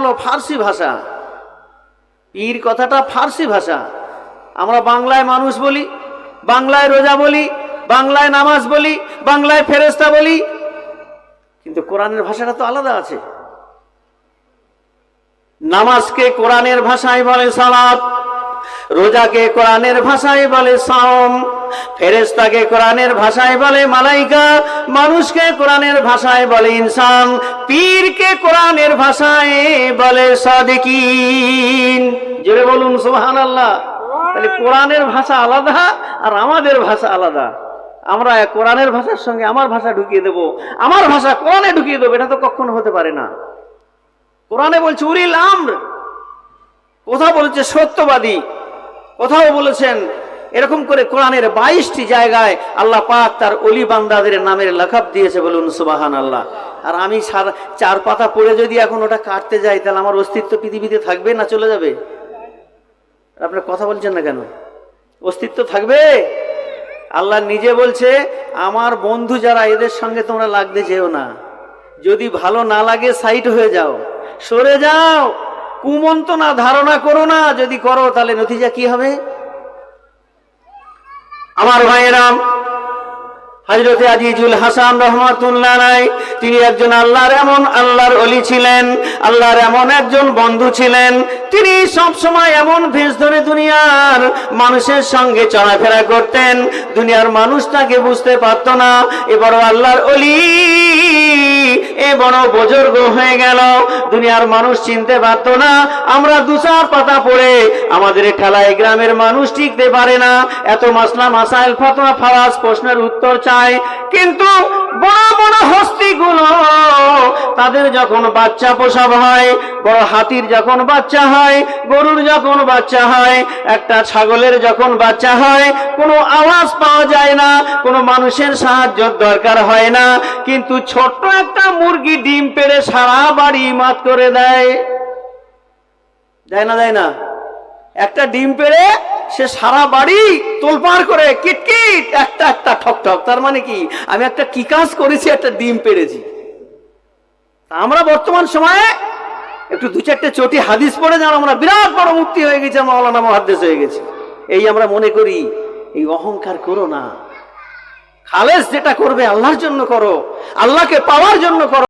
হলো ফার্সি ভাষা। পীর কথাটা ফার্সি ভাষা। আমরা বাংলায় মানুষ বলি, বাংলায় রোজা বলি, বাংলায় নামাজ বলি, বাংলায় ফেরেস্তা বলি। কিন্তু কোরআনের ভাষাটা তো আলাদা আছে। নামাজকে কোরআনের ভাষায় বলে সালাত রোজাকে কোরআনের ভাষায় বলে সাওম ফেরেস্তাকে কোরআনের ভাষায় বলে মালাইকা, মানুষকে কোরআনের ভাষায় বলে ইনসান, পীরকে কোরআনের ভাষায় বলে সাদিকিন। জোরে বলুন সুবহান আল্লাহ তাহলে কোরআনের ভাষা আলাদা আর আমাদের ভাষা আলাদা। আমরা কোরআনের ভাষার সঙ্গে আমার ভাষা ঢুকিয়ে দেব। আমার ভাষা কোরআনে ঢুকিয়ে দেবো, এটা তো কখনো হতে পারে না। কোরআনে বলছে উরিল আমর। কোথাও বলেছে সত্যবাদী? কোথাও বলেছেন, এরকম করে কোরআনের বাইশটি জায়গায় আল্লাহ পাক তার অলি বান্দাদের নামের লেখাপ দিয়েছে বলুন সুবাহান আল্লাহ আর আমি চার পাতা পড়ে যদি এখন ওটা কাটতে যাই, তাহলে আমার অস্তিত্ব পৃথিবীতে থাকবে না চলে যাবে? আপনার কথা বলছেন না কেন? অস্তিত্ব থাকবে? আল্লাহ নিজে বলছে, আমার বন্ধু যারা, এদের সঙ্গে তোমরা লাগতে যেও না। যদি ভালো না লাগে সাইড হয়ে যাও। সরে যাও! কুমন্তনা ধারণা করো না, যদি করো তাহলে নতিজা কি হবে? আমার ভাইয়েরাম হজরতে আজিজুল হাসান রহমতুল্লাহ রায়, তিনি একজন আল্লাহর এমন আল্লাহর অলি ছিলেন, আল্লাহর এমন একজন বন্ধু ছিলেন। তিনি সব সময় এমন ভেষ ধরে দুনিয়ার মানুষের সঙ্গে চলাফেরা করতেন। দুনিয়ার মানুষ তাকে বুঝতে পারত না এবার আল্লাহর অলি। বড় বুজুর্গ হয়ে গেল। দুনিয়ার মানুষ চিনতে পারত না। আমরা দু চার পাতা পড়ে আমাদের ঠেলায় গ্রামের মানুষ টিকতে পারে না। এত মাসলা মাসাইল ফতোয়া ফারাজ প্রশ্নের উত্তর চায় কিন্তু বড় বড় হস্তিগুলো তাদের যখন বাচ্চা প্রসব হয়, বড় হাতির যখন বাচ্চা হয়, গরুর যখন বাচ্চা হয়, একটা ছাগলের যখন বাচ্চা হয়, কোনো আওয়াজ পাওয়া যায় না, কোনো মানুষের সাহায্য দরকার হয় না, কিন্তু ছোট্ট একটা মুরগি ডিম পেড়ে সারা বাড়ি মাত করে দেয়। দেয় না দেয় না? একটা ডিম পেড়ে সে সারা বাড়ি তোলপাড় করে, কিটকিট, একটা একটা, ঠক ঠক। তার মানে কি? আমি একটা কি কাজ করেছি, একটা ডিম পেড়েছি। আমরা বর্তমান সময়ে একটু দু চারটে চটি হাদিস পড়ে যেন, আমরা বিরাট বড় মুক্তি হয়ে গেছে মাওলানা মহাদ্দেশ হয়ে গেছে। এই আমরা মনে করি, এই অহংকার করো না। খালেস যেটা করবে, আল্লাহর জন্য করো। আল্লাহকে পাওয়ার জন্য করো।